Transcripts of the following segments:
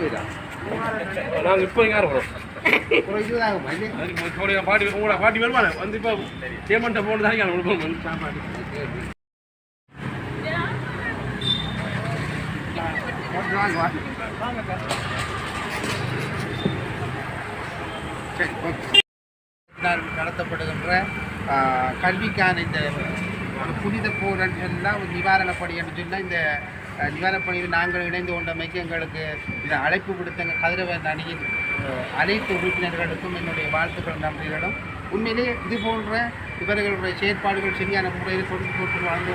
நாங்கள் இப்போ இங்கே இருக்கிறோம் பாட்டி உங்களோட பாட்டி வருவாங்க வந்து இப்போ பேமெண்ட்டை போட்டு தான் நாள் நடத்தப்படுகின்ற கல்விக்கான இந்த புனித போரன் எல்லாம் ஒரு நிவாரணப்படி என்று சொன்னால் இந்த ஆ, நிவாரணப்பணியில் நாங்கள் இணைந்து கொண்டமைக்கு எங்களுக்கு இந்த அழைப்பு விடுத்த கதிரவன் அணியின் அனைத்து உறுப்பினர்களுக்கும் என்னுடைய வாழ்த்துக்கள் நன்றிகளும். உண்மையிலே இது போன்ற இவர்களுடைய செயற்பாடுகள் சரியான முறையில் தொடர்ந்து போட்டு வாழ்ந்து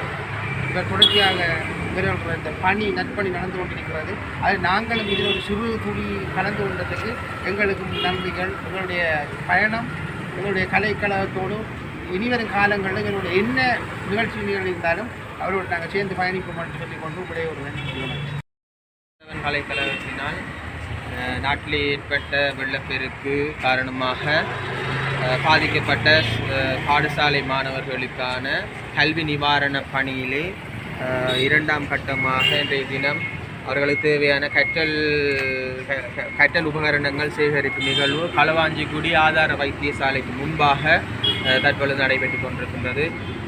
இவர் தொடர்ச்சியாக இவர்களுடைய இந்த பணி நற்பணி நடந்து கொண்டிருக்கிறது. அது நாங்களும் இதில் ஒரு சிறு துளி கலந்து கொண்டதுக்கு எங்களுக்கு நன்றிகள். எங்களுடைய பயணம் எங்களுடைய கலைக்கழகத்தோடு இனிவரும் காலங்களில் எங்களுடைய என்ன நிகழ்ச்சிகள் இருந்தாலும் அவரோடு நாங்கள் சேர்ந்து பயணிப்போம் என்று சொல்லிக் கொண்டு உடைய ஒரு வேண்டுகோள் பல்கலைக்கழகத்தினால் நாட்டிலே ஏற்பட்ட வெள்ளப்பெருக்கு காரணமாக பாதிக்கப்பட்ட பாடசாலை மாணவர்களுக்கான கல்வி நிவாரண பணியிலே இரண்டாம் கட்டமாக இன்றைய தினம் அவர்களுக்கு தேவையான கற்றல் கற்றல் உபகரணங்கள் சேகரிக்கும் நிகழ்வு களவாஞ்சிக்குடி ஆதார வைத்தியசாலைக்கு முன்பாக தற்பொழுது நடைபெற்று கொண்டிருக்கின்றது.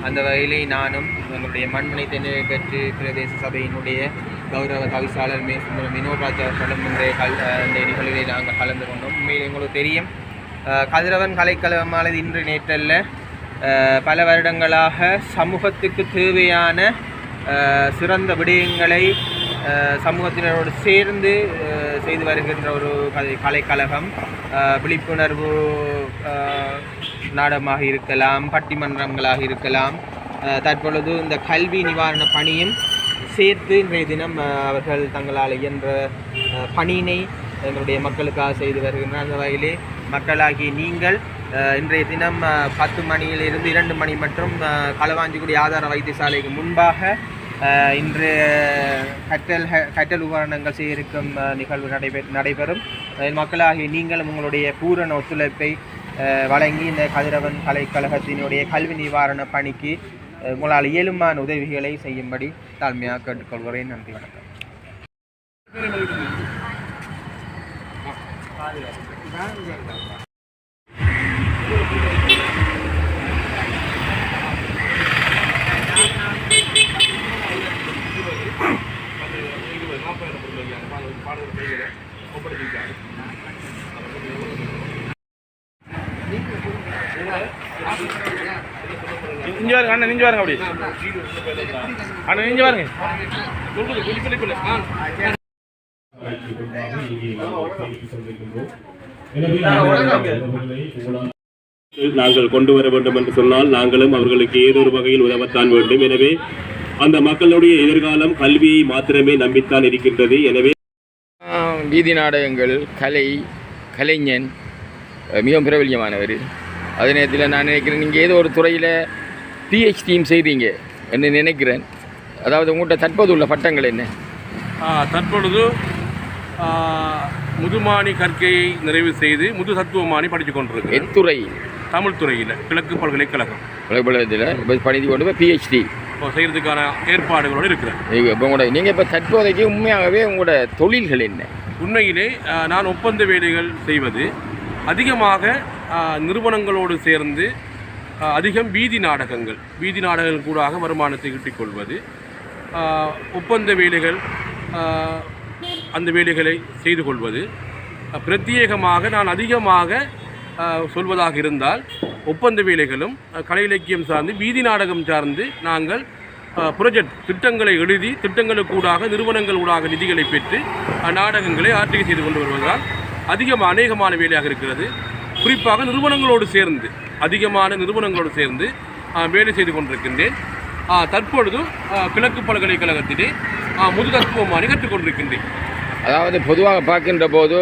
அந்த வகையிலே நானும் எங்களுடைய மண்மனை தென்னிலை கற்று பிரதேச சபையினுடைய கௌரவ தவிசாளர் மே சுந்தரம் அவர்களும் இன்றைய கல் இந்த நிகழ்வில் நாங்கள் கலந்து கொண்டோம். உண்மையில் எங்களுக்கு தெரியும் கதிரவன் கலைக்கழகமானது இன்று நேற்றல்ல பல வருடங்களாக சமூகத்துக்கு தேவையான சிறந்த விடயங்களை சமூகத்தினரோடு சேர்ந்து செய்து வருகின்ற ஒரு கலை கலைக்கழகம். விழிப்புணர்வு நாடகமாக இருக்கலாம் பட்டிமன்றங்களாக இருக்கலாம். தற்பொழுது இந்த கல்வி நிவாரண பணியும் சேர்த்து இன்றைய தினம் அவர்கள் தங்களால் இயன்ற பணியினை எங்களுடைய மக்களுக்காக செய்து வருகின்றனர். அந்த வகையிலே மக்களாகிய நீங்கள் இன்றைய தினம் பத்து மணியிலிருந்து இரண்டு மணி மற்றும் களவாஞ்சிக்குடி ஆதார வைத்தியசாலைக்கு முன்பாக இன்று கற்றல் கற்றல் உபகரணங்கள் சேகரிக்கும் நிகழ்வு நடைபெ நடைபெறும். மக்களாகி நீங்களும் உங்களுடைய பூரண ஒத்துழைப்பை வழங்கி இந்த கதிரவன் கலைக்கழகத்தினுடைய கல்வி நிவாரண பணிக்கு உங்களால் இயலுமான உதவிகளை செய்யும்படி தாழ்மையாக கேட்டுக்கொள்கிறேன். நன்றி வணக்கம். அண்ணன் இஞ்சி பாருங்க அப்படி. அண்ணன் இஞ்சி பாருங்க நாங்கள் கொண்டு வர வேண்டும் என்று சொன்னால் நாங்களும் அவர்களுக்கு ஏதோ ஒரு வகையில் உதவத்தான் வேண்டும். எனவே அந்த மக்களுடைய எதிர்காலம் கல்வியை மாத்திரமே நம்பித்தான் இருக்கின்றது. எனவே வீதி நாடகங்கள் கலை கலைஞன் மிகவும் பிரபல்யமானவர். அதே நேரத்தில் நான் நினைக்கிறேன் நீங்கள் ஏதோ ஒரு துறையில் பிஹெச்டியும் செய்கிறீங்க என்று நினைக்கிறேன். அதாவது உங்கள்கிட்ட தற்போது உள்ள பட்டங்கள் என்ன? தற்பொழுது முதுமானி கற்கையை நிறைவு செய்து முது தத்துவமானி படித்து கொண்டிருக்கிறேன். எத்துறை தமிழ் துறையில் கிழக்கு பல்கலைக்கழகம். உலகத்தில் இப்போ கொண்டு போய் பிஹெச்டி இப்போ செய்கிறதுக்கான ஏற்பாடுகளோடு இருக்கிறேன். இப்போ உங்களோட நீங்கள் இப்போ தற்போதைக்கு உண்மையாகவே உங்களோட தொழில்கள் என்ன? உண்மையிலே நான் ஒப்பந்த வேலைகள் செய்வது அதிகமாக நிறுவனங்களோடு சேர்ந்து அதிகம் வீதி நாடகங்கள் வீதி நாடகங்கள் கூடாக வருமானத்தை ஈட்டிக்கொள்வது. ஒப்பந்த வேலைகள் அந்த வேலைகளை செய்து கொள்வது. பிரத்யேகமாக நான் அதிகமாக சொல்வதாக இருந்தால் ஒப்பந்த வேலைகளும் கலை இலக்கியம் சார்ந்து வீதி நாடகம் சார்ந்து நாங்கள் ப்ரொஜெக்ட் திட்டங்களை எழுதி திட்டங்களுக்கூடாக நிறுவனங்கள் ஊடாக நிதிகளை பெற்று நாடகங்களை ஆற்றிகை செய்து கொண்டு வருவதால் அதிகம் அநேகமான வேலையாக இருக்கிறது. குறிப்பாக நிறுவனங்களோடு சேர்ந்து அதிகமான நிறுவனங்களோடு சேர்ந்து வேலை செய்து கொண்டிருக்கின்றேன். தற்பொழுது கிழக்கு பல்கலைக்கழகத்திலே ஆ, முதுதத்துவமானி கற்றுக்கொண்டிருக்கின்றேன் அதாவது பொதுவாக பார்க்கின்ற போது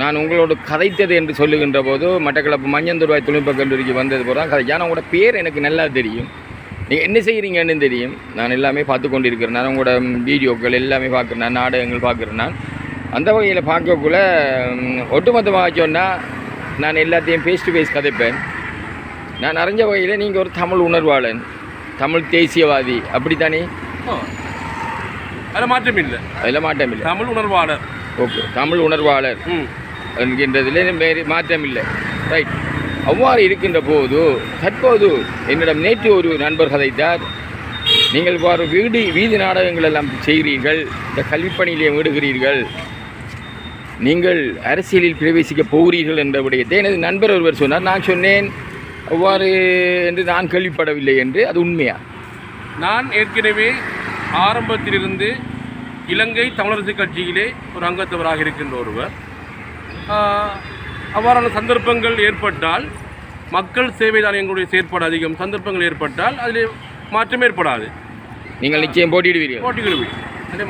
நான் உங்களோடு கதைத்தது என்று சொல்லுகின்ற போது மட்டக்களப்பு மஞ்சந்துருவாய் தொழில்நுட்ப கல்லூரிக்கு வந்தது போது தான் கதை. ஏன்னா உங்களோட பேர் எனக்கு நல்லா தெரியும். நீங்கள் என்ன செய்கிறீங்கன்னு தெரியும். நான் எல்லாமே பார்த்து கொண்டிருக்கிறேன். நான் உங்களோட வீடியோக்கள் எல்லாமே பார்க்குறேன். நான் நாடகங்கள் பார்க்குறேன். நான் அந்த வகையில் பார்க்கக்குள்ள ஒட்டுமொத்தமாக சொன்னால் நான் எல்லாத்தையும் ஃபேஸ் டு ஃபேஸ் கதைப்பேன். நான் அறிஞ்ச வகையில் நீங்கள் ஒரு தமிழ் உணர்வாளன் தமிழ் தேசியவாதி அப்படித்தானே? அதில் மாற்றம் இல்லை. அதில் மாட்டம் இல்லை. தமிழ் உணர்வாளர். ஓகே தமிழ் உணர்வாளர் ம். என்கின்றதில் வேறு மாற்றம் இல்லை. ரைட். அவ்வாறு இருக்கின்ற போது தற்போது என்னிடம் நேற்று ஒரு நண்பர் கதைத்தார். நீங்கள் இவ்வாறு வீடு வீதி நாடகங்கள் எல்லாம் செய்கிறீர்கள் இந்த கல்விப்பணியிலே விடுகிறீர்கள் நீங்கள் அரசியலில் பிரவேசிக்க போகிறீர்கள் என்ற விடயத்தை எனது நண்பர் ஒருவர் சொன்னார். நான் சொன்னேன் அவ்வாறு என்று நான் கேள்விப்படவில்லை என்று அது உண்மையா? நான் ஏற்கனவே ஆரம்பத்திலிருந்து இலங்கை தமிழரசு கட்சியிலே ஒரு அங்கத்தவராக இருக்கின்ற ஒருவர். அவ்வாறான சந்தர்ப்பங்கள் ஏற்பட்டால் மக்கள் சேவைதான் எங்களுடைய செயற்பாடு அதிகம். சந்தர்ப்பங்கள் ஏற்பட்டால் அதில் மாற்றம் ஏற்படாது. நீங்கள் நிச்சயம் போட்டியிடுவீர்கள்.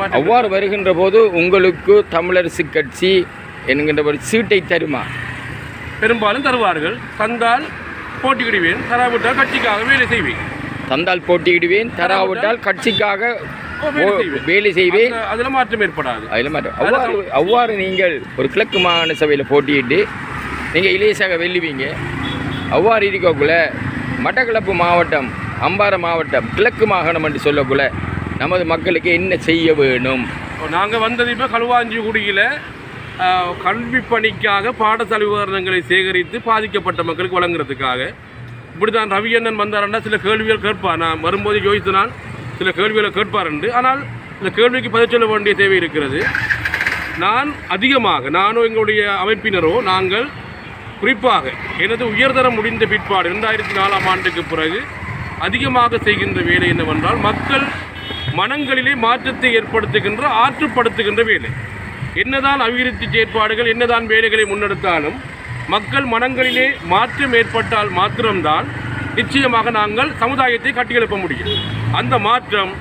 மாற்றம் அவ்வாறு வருகின்ற போது உங்களுக்கு தமிழரசு கட்சி என்கின்ற ஒரு சீட்டை தருமா? பெரும்பாலும் தருவார்கள். தந்தால் போட்டியிடுவேன். தராவிட்டால் கட்சிக்காக வேலை செய்வேன். தந்தால் போட்டியிடுவேன். தராவிட்டால் கட்சிக்காக வேலை செய்வேன். அதில் மாற்றம் ஏற்படாது. அதில் மாட்டோம் அவ்வாறு அவ்வாறு நீங்கள் ஒரு கிழக்கு மாகாண சபையில் போட்டியிட்டு நீங்கள் இலேசாக வெல்லுவீங்க. அவ்வாறு இருக்கக்குள்ள மட்டக்களப்பு மாவட்டம் அம்பாறை மாவட்டம் கிழக்கு மாகாணம் என்று சொல்லக்குள்ள நமது மக்களுக்கு என்ன செய்ய வேணும்? நாங்கள் வந்தது இப்போ களுவாஞ்சிக்குடியில் கல்வி பணிக்காக பாடசாலை உபகரணங்களை சேகரித்து பாதிக்கப்பட்ட மக்களுக்கு வழங்குறதுக்காக. இப்படி தான் ரவி அண்ணன் வந்தாருன்னா சில கேள்விகள் கேட்பார். நான் வரும்போது யோசித்தனால் சில கேள்விகளை கேட்பார் என்று ஆனால் இந்த கேள்விக்கு பதில் சொல்ல வேண்டிய தேவை இருக்கிறது. நான் அதிகமாக நானும் எங்களுடைய அமைப்பினரோ நாங்கள் குறிப்பாக எனது உயர்தரம் முடிந்த பிற்பாடு ரெண்டாயிரத்தி நாலாம் ஆண்டுக்கு பிறகு அதிகமாக செய்கின்ற வேலை என்னவென்றால் மக்கள் மனங்களிலே மாற்றத்தை ஏற்படுத்துகின்ற ஆற்றுப்படுத்துகின்ற வேலை. என்னதான் அபிவிருத்தி செயற்பாடுகள் என்னதான் வேலைகளை முன்னெடுத்தாலும் மக்கள் மனங்களிலே மாற்றம் ஏற்பட்டால் மாத்திரம்தான் நிச்சயமாக நாங்கள் சமுதாயத்தை கட்டியெழுப்ப முடியும். அந்த மாற்றம்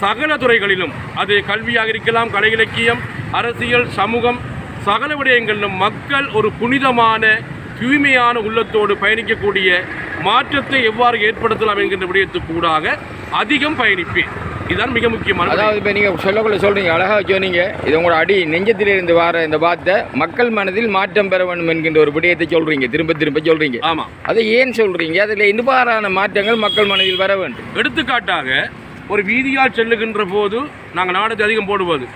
சகல துறைகளிலும் அது கல்வியாக இருக்கலாம் கலை இலக்கியம் அரசியல் சமூகம் சகல விடயங்களிலும் மக்கள் ஒரு புனிதமான தூய்மையான உள்ளத்தோடு பயணிக்கக்கூடிய மாற்றத்தை எவ்வாறு ஏற்படுத்தலாம் என்கின்ற விடயத்துக்கூடாக அதிகம் பயணிப்பேன். இதுதான் மிக முக்கியமான. அதாவது இப்போ நீங்கள் சொல்லக்குள்ள சொல்கிறீங்க அழகாக சொன்னீங்க இது உங்களோட அடி நெஞ்சத்திலிருந்து வர இந்த வார்த்தை மக்கள் மனதில் மாற்றம் பெற வேண்டும் என்கின்ற ஒரு விடயத்தை சொல்கிறீங்க திரும்ப திரும்ப சொல்கிறீங்க ஆமா. அதை ஏன் சொல்கிறீங்க அதில் இவ்வாறான மாற்றங்கள் மக்கள் மனதில் வர வேண்டும். எடுத்துக்காட்டாக ஒரு வீதியால் செல்லுகின்ற போது நாங்கள் நாடகத்தை அதிகம் போடுவது.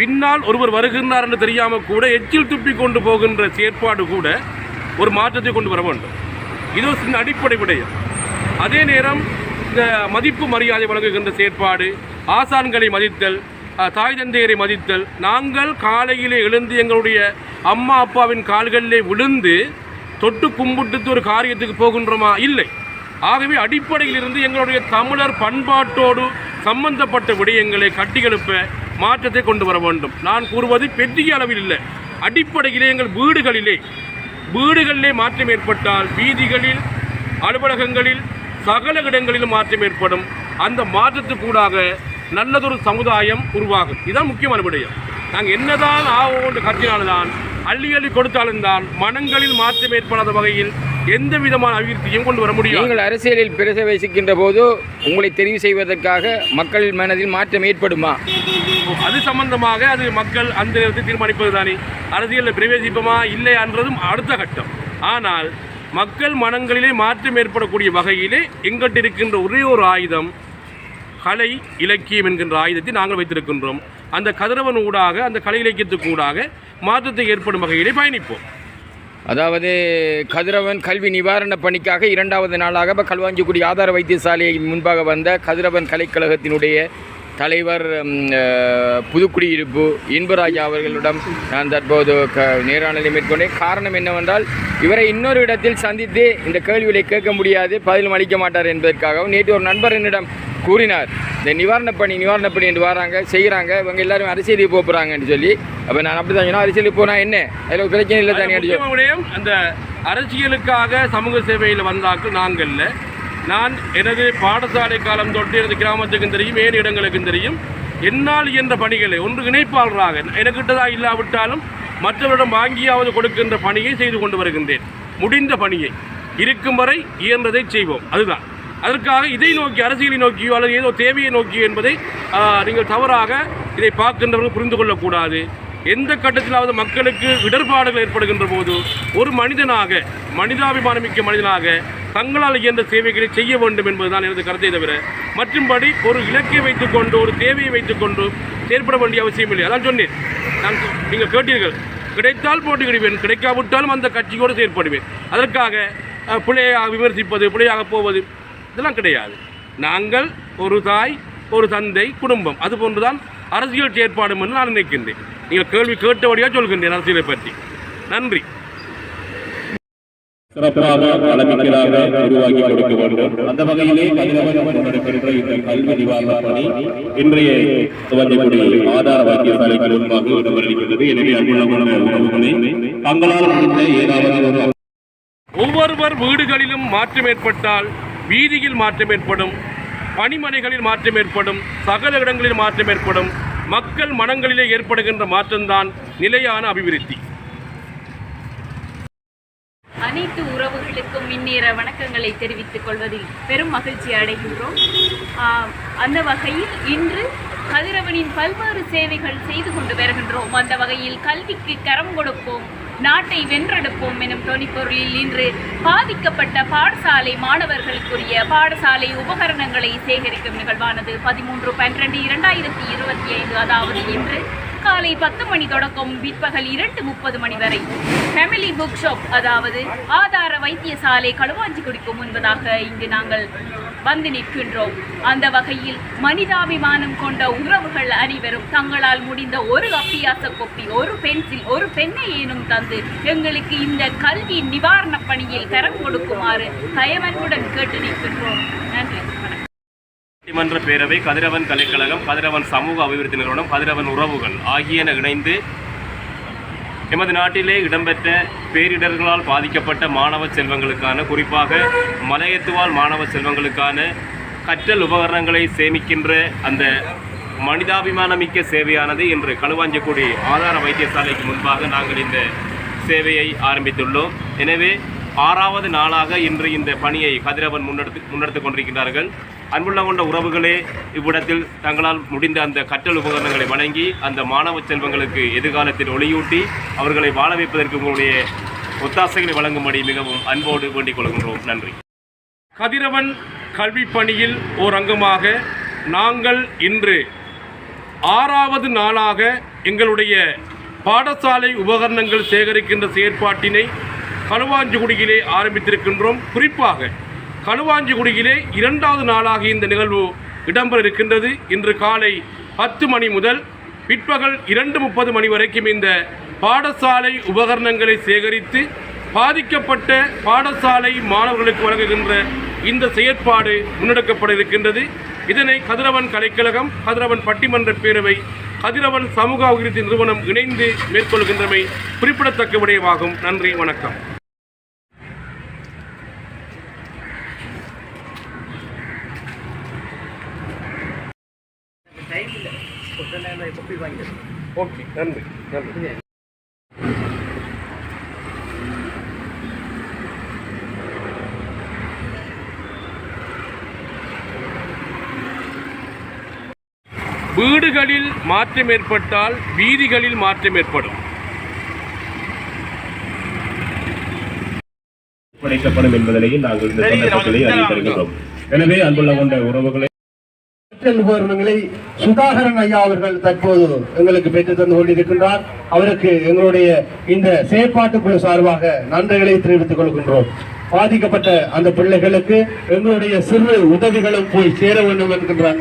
பின்னால் ஒருவர் வருகின்றார் என்று தெரியாமல் கூட எச்சில் துப்பி கொண்டு போகின்ற செயற்பாடு கூட ஒரு மாற்றத்தை கொண்டு வர வேண்டும். இது ஒரு சின்ன அடிப்படை விடயம். அதே நேரம் இந்த மதிப்பு மரியாதை வழங்குகின்ற செயற்பாடு ஆசான்களை மதித்தல் தாய் தந்தையரை மதித்தல் நாங்கள் காலையிலே எழுந்து எங்களுடைய அம்மா அப்பாவின் கால்களிலே விழுந்து தொட்டு கும்பிட்டு ஒரு காரியத்துக்கு போகின்றோமா? இல்லை. ஆகவே அடிப்படையிலிருந்து எங்களுடைய தமிழர் பண்பாட்டோடு சம்பந்தப்பட்ட விடயங்களை கட்டிகெழுப்ப மாற்றத்தை கொண்டு வர வேண்டும். நான் கூறுவது பெரிய அளவில் இல்லை. அடிப்படையிலே எங்கள் வீடுகளிலே வீடுகளிலே மாற்றம் ஏற்பட்டால் வீதிகளில் அலுவலகங்களில் சகல இடங்களிலும் மாற்றம் ஏற்படும். அந்த மாற்றத்துக்கூடாக நல்லதொரு சமுதாயம் உருவாகும். இதுதான் முக்கியமான விடயம். நாங்கள் என்னதான் ஆவோன்று கட்டினால்தான் அள்ளி அள்ளி கொடுத்தாலும் தான் மனங்களில் மாற்றம் ஏற்படாத வகையில் எந்த விதமான அபிவிருத்தியும் கொண்டு வர முடியும் நீங்கள் அரசியலில் பிரசவேசிக்கின்ற போது உங்களை தெரிவு செய்வதற்காக மக்கள் மனதில் மாற்றம் ஏற்படுமா? அது சம்பந்தமாக அது மக்கள் அந்த நேரத்தில் தீர்மானிப்பது தானே அரசியலில் பிரவேசிப்போமா இல்லையான்றதும் அடுத்த கட்டம். ஆனால் மக்கள் மனங்களிலே மாற்றம் ஏற்படக்கூடிய வகையிலே எங்கிட்ட இருக்கின்ற ஒரே ஒரு ஆயுதம் கலை இலக்கியம் என்கின்ற ஆயுதத்தை நாங்கள் வைத்திருக்கின்றோம். அந்த கதிரவன் ஊடாக அந்த கலை இலக்கியத்துக்கு ஊடாக மாற்றத்தை ஏற்படும் வகையிலே பயணிப்போம். அதாவது கதிரவன் கல்வி நிவாரண பணிக்காக இரண்டாவது நாளாக இப்போ கல்வாஞ்சிக்குடி ஆதார வைத்தியசாலையை முன்பாக வந்த கதிரவன் கலைக்கழகத்தினுடைய தலைவர் புதுக்குடியிருப்பு இன்பராஜா அவர்களிடம் நான் தற்போது க நேராணலை மேற்கொண்டேன். காரணம் என்னவென்றால் இவரை இன்னொரு இடத்தில் சந்தித்து இந்த கேள்விகளை கேட்க முடியாது பதிலும் அளிக்க மாட்டார் என்பதற்காகவும் நேற்று ஒரு நண்பர் என்னிடம் கூறினார். இந்த நிவாரணப் பணி நிவாரணப் பணி என்று வராங்க செய்கிறாங்க இவங்க எல்லாரும் அரசியலுக்கு போக போகிறாங்கன்னு சொல்லி அப்போ நான் அப்படி தான் அரசியலுக்கு போனால் என்ன? அதில் பிரச்சனை இல்லை தானே அந்த அரசியலுக்காக சமூக சேவையில் வந்தாக்கள் நாங்கள்ல நான் எனது பாடசாலை காலம் தொட்டு எனது கிராமத்துக்கும் தெரியும் ஏழு இடங்களுக்கும் தெரியும். என்னால் இயன்ற பணிகளை ஒன்று இணைப்பாளராக எனக்கிட்டதாக இல்லாவிட்டாலும் மற்றவரிடம் வாங்கியாவது கொடுக்கின்ற பணியை செய்து கொண்டு வருகின்றேன். முடிந்த பணியை இருக்கும் வரை இயன்றதை செய்வோம். அதுதான். அதற்காக இதை நோக்கி அரசியலை நோக்கியோ அல்லது ஏதோ தேவையை நோக்கியோ என்பதை நீங்கள் தவறாக இதை பார்க்கின்றவர்கள் புரிந்து கொள்ளக்கூடாது. எந்த கட்டத்திலாவது மக்களுக்கு இடர்பாடுகள் ஏற்படுகின்ற போது ஒரு மனிதனாக மனிதாபிமானமிக்க மனிதனாக தங்களால் இயன்ற சேவைகளை செய்ய வேண்டும் என்பதுதான் எனது கருத்தை தவிர மற்றும்படி ஒரு இலக்கை வைத்துக்கொண்டு ஒரு தேவையை வைத்துக்கொண்டு செயற்பட வேண்டிய அவசியம் இல்லை. அதான் சொன்னேன். நான் நீங்கள் கேட்டீர்கள். கிடைத்தால் போட்டியிடுவேன் கிடைக்காவிட்டாலும் அந்த கட்சியோடு செயற்படுவேன். அதற்காக பிள்ளையாக விமர்சிப்பது பிள்ளையாக போவது இதெல்லாம் கிடையாது. நாங்கள் ஒரு தாய் ஒரு தந்தை குடும்பம். அது போன்றுதான் அரசியல் செயற்பாடும் என்று நான் நினைக்கின்றேன். நீங்கள் கேள்வி கேட்டபடியாக சொல்கின்றேன் அரசியலை பற்றி. நன்றி. சிறப்பாக வளமிக்கலாக உருவாக்கி கொடுக்க வேண்டும். அந்த வகையிலே முன்னெடுக்கின்ற இந்த கல்வி நிவாரண பணி இன்றைய துவங்கக்கூடிய ஆதார வைத்தியசாலைக்கு முன்பாக இடம்பெறுகிறது எனவே அன்புள்ள உறவுகளே தங்களால் முடிந்த ஏதாவது ஒவ்வொருவர் வீடுகளிலும் மாற்றம் ஏற்பட்டால் வீதியில் மாற்றம் ஏற்படும் பணிமனைகளில் மாற்றம் ஏற்படும் சகல இடங்களில் மாற்றம் ஏற்படும் மக்கள் மனங்களிலே ஏற்படுகின்ற மாற்றம்தான் நிலையான அபிவிருத்தி. அனைத்து உறவுகளுக்கும் இந்நேர வணக்கங்களை தெரிவித்துக் கொள்வதில் பெரும் மகிழ்ச்சி அடைகின்றோம். அந்த வகையில் இன்று கதிரவனின் பல்வேறு சேவைகள் செய்து கொண்டு வருகின்றோம். அந்த வகையில் கல்விக்கு கரம் கொடுப்போம். நாட்டை வென்றெடுப்போம் எனும் தொனிப்பொருளில் இன்று பாதிக்கப்பட்ட பாடசாலை மாணவர்களுக்குரிய பாடசாலை உபகரணங்களை சேகரிக்கும் நிகழ்வானது. பதிமூன்று பன்னிரண்டு இரண்டாயிரத்தி இருபத்தி ஐந்து அதாவது இன்று காலை பத்து மணி தொடக்கம் பிற்பகல் இரண்டு முப்பது மணி வரை. ஃபேமிலி புக் ஷாப் அதாவது ஆதார வைத்தியசாலை களுவாஞ்சிக்குடிக்கு முன்பதாக இங்கு நாங்கள் வந்து நிற்கின்றோம். அந்த வகையில் மனிதாபிமானம் கொண்ட உறவுகள் அனைவரும் தங்களால் முடிந்த ஒரு அப்பியாச கொப்பி ஒரு பென்சில் ஒரு பெண்ணை ஏனும் தந்து எங்களுக்கு இந்த கல்வி நிவாரணப் பணியில் கரம் கொடுக்குமாறு தயவன்புடன் கேட்டு நிற்கின்றோம். நன்றி. நீதிமன்ற பேரவை கதிரவன் கலைக்கழகம் கதிரவன் சமூக அபிவிருத்தி நிறுவனம் கதிரவன் உறவுகள் ஆகியன இணைந்து எமது நாட்டிலே இடம்பெற்ற பேரிடர்களால் பாதிக்கப்பட்ட மாணவ செல்வங்களுக்கான குறிப்பாக மலையத்துவால் மாணவ செல்வங்களுக்கான கற்றல் உபகரணங்களை சேமிக்கின்ற அந்த மனிதாபிமானமிக்க சேவையானது இன்று களுவாஞ்சக்குடி ஆதார வைத்தியசாலைக்கு முன்பாக நாங்கள் இந்த சேவையை ஆரம்பித்துள்ளோம். எனவே ஆறாவது நாளாக இன்று இந்த பணியை கதிரவன் முன்னெடுத்து முன்னெடுத்து கொண்டிருக்கிறார்கள். அன்புள்ள கொண்ட உறவுகளே இவ்விடத்தில் தங்களால் முடிந்த அந்த கற்றல் உபகரணங்களை வழங்கி அந்த மாணவ செல்வங்களுக்கு எதிர்காலத்தில் ஒளியூட்டி அவர்களை வாழ வைப்பதற்கு உங்களுடைய ஒத்தாசைகளை வழங்கும்படி மிகவும் அன்போடு வேண்டிக் கொள்கின்றோம். நன்றி. கதிரவன் கல்வி பணியில் ஓர் அங்கமாக நாங்கள் இன்று ஆறாவது நாளாக எங்களுடைய பாடசாலை உபகரணங்கள் சேகரிக்கின்ற செயற்பாட்டினை களுவாஞ்சிக்குடியிலே ஆரம்பித்திருக்கின்றோம். குறிப்பாக களுவாஞ்சிக்குடியிலே இரண்டாவது நாளாக இந்த நிகழ்வு இடம்பெற இருக்கின்றது. இன்று காலை பத்து மணி முதல் பிற்பகல் இரண்டு முப்பது மணி வரைக்கும் இந்த பாடசாலை உபகரணங்களை சேகரித்து பாதிக்கப்பட்ட பாடசாலை மாணவர்களுக்கு வழங்குகின்ற இந்த செயற்பாடு முன்னெடுக்கப்பட இருக்கின்றது. இதனை கதிரவன் கலைக்கழகம் கதிரவன் பட்டிமன்ற பேரவை கதிரவன் சமூக அபிவிருத்தி நிறுவனம் இணைந்து மேற்கொள்கின்றமை குறிப்பிடத்தக்க விடயமாகும். நன்றி வணக்கம் ஓகே நன்றி நன்றி. வீடுகளில் மாற்றம் ஏற்பட்டால் வீதிகளில் மாற்றம் ஏற்படும். படைக்கப்படும் என்பதனையும் நாங்கள் இந்த சந்தர்ப்பத்திலே அறிவித்திருக்கிறோம் எனவே அன்புள்ள கொண்ட உறவுகளை கற்றல் உபகரணங்களை சுதாகரன் ஐயா அவர்கள் தற்போது எங்களுக்கு பெற்று தந்து கொண்டிருக்கின்றார். அவருக்கு எங்களுடைய இந்த செயற்பாட்டு குழு சார்பாக நன்றிகளை தெரிவித்துக் கொள்கின்றோம். பாதிக்கப்பட்ட அந்த பிள்ளைகளுக்கு எங்களுடைய சிறு உதவிகளும் போய் சேர வேண்டும் என்கின்ற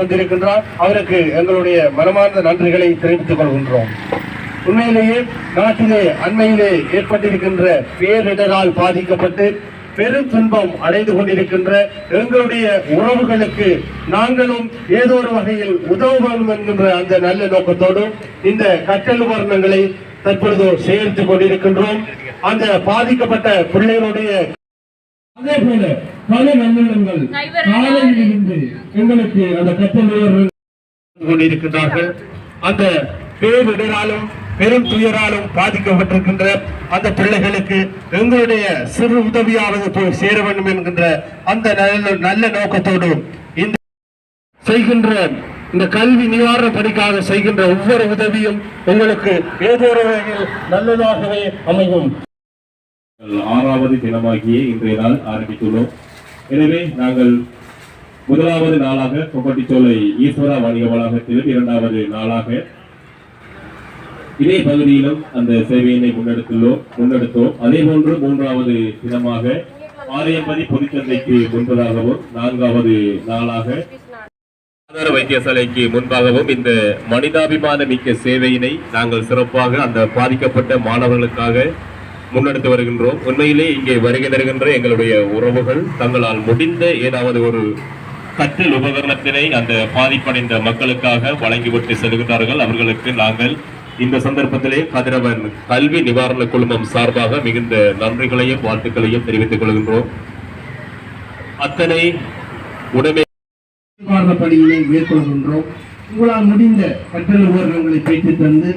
தந்திருக்கின்றார். அவருக்கு எங்களுடைய மனமார்ந்த நன்றிகளை தெரிவித்துக் கொள்கின்றோம். உண்மையிலேயே நாட்டிலே அண்மையிலே ஏற்பட்டிருக்கின்ற பேரிடரால் பாதிக்கப்பட்டு பெரும் துன்பம் அடைந்து கொண்டிருக்கின்ற எங்களுடைய உறவுகளுக்கு நாங்களும் ஏதோ ஒரு வகையில் உதவ வேண்டும் என்கின்ற அந்த நல்ல நோக்கத்தோடு இந்த கற்றல் உபகரணங்களை தற்பொழுது சேர்த்துக் கொண்டிருக்கின்றோம். அந்த பாதிக்கப்பட்ட பிள்ளைகளுடைய அதே போல பல நல்லெண்ணங்கள் காலையில் இருந்து எங்களுக்கு அந்த கற்றல் உபகரணங்கள் கொண்டிருக்கின்றார்கள். அந்த பேரிடராலும் பெரும் துயராலும் பாதிக்கப்பட்டிருக்கின்ற அந்த பிள்ளைகளுக்கு எங்களுடைய சிறு உதவியாவது போய் சேர வேண்டும் என்கின்ற அந்த நல்ல நல்ல நோக்கத்தோடு இந்த செய்கின்ற இந்த கல்வி நிவாரண பணிக்காக செய்கின்ற ஒவ்வொரு உதவியும் உங்களுக்கு ஏதோ ஒரு வகையில் நல்லதாகவே அமையும். ஆறாவது தினமாகிய இன்றைய நாள் ஆரம்பித்துள்ளோம். எனவே நாங்கள் முதலாவது நாளாக கொப்பட்டிச்சோலை ஈஸ்வரா வணிக வளாகத்திலும் இரண்டாவது நாளாக இதே பகுதியிலும் அந்த சேவையினை முன்னெடுத்துள்ளோம் முன்னெடுத்தோம் அதே போன்று மூன்றாவது தினமாக ஆரியம்பதி பொதுச்சந்தைக்கு முன்பதாகவும் நான்காவது நாளாக ஆதார வைத்தியசாலைக்கு முன்பாகவும் இந்த மனிதாபிமான மிக்க சேவையினை நாங்கள் சிறப்பாக அந்த பாதிக்கப்பட்ட மாணவர்களுக்காக முன்னெடுத்து வருகின்றோம். உண்மையிலே இங்கே வருகை தருகின்ற எங்களுடைய உறவுகள் தங்களால் முடிந்த ஏதாவது ஒரு கற்றல் உபகரணத்தினை அந்த பாதிப்படைந்த மக்களுக்காக வழங்கிவிட்டு செல்கின்றார்கள். அவர்களுக்கு நாங்கள் இந்த சந்தர்ப்பத்திலே கதிரவன் கல்வி நிவாரண குழுமம் சார்பாக மிகுந்த நன்றிகளையும் வாழ்த்துக்களையும் தெரிவித்துக் கொள்கின்றோம். அத்தனை உடமை பணியினை மேற்கொள்கின்றோம். உங்களால் முடிந்த கற்றல் உபகரணங்களை பெற்றுத் தந்து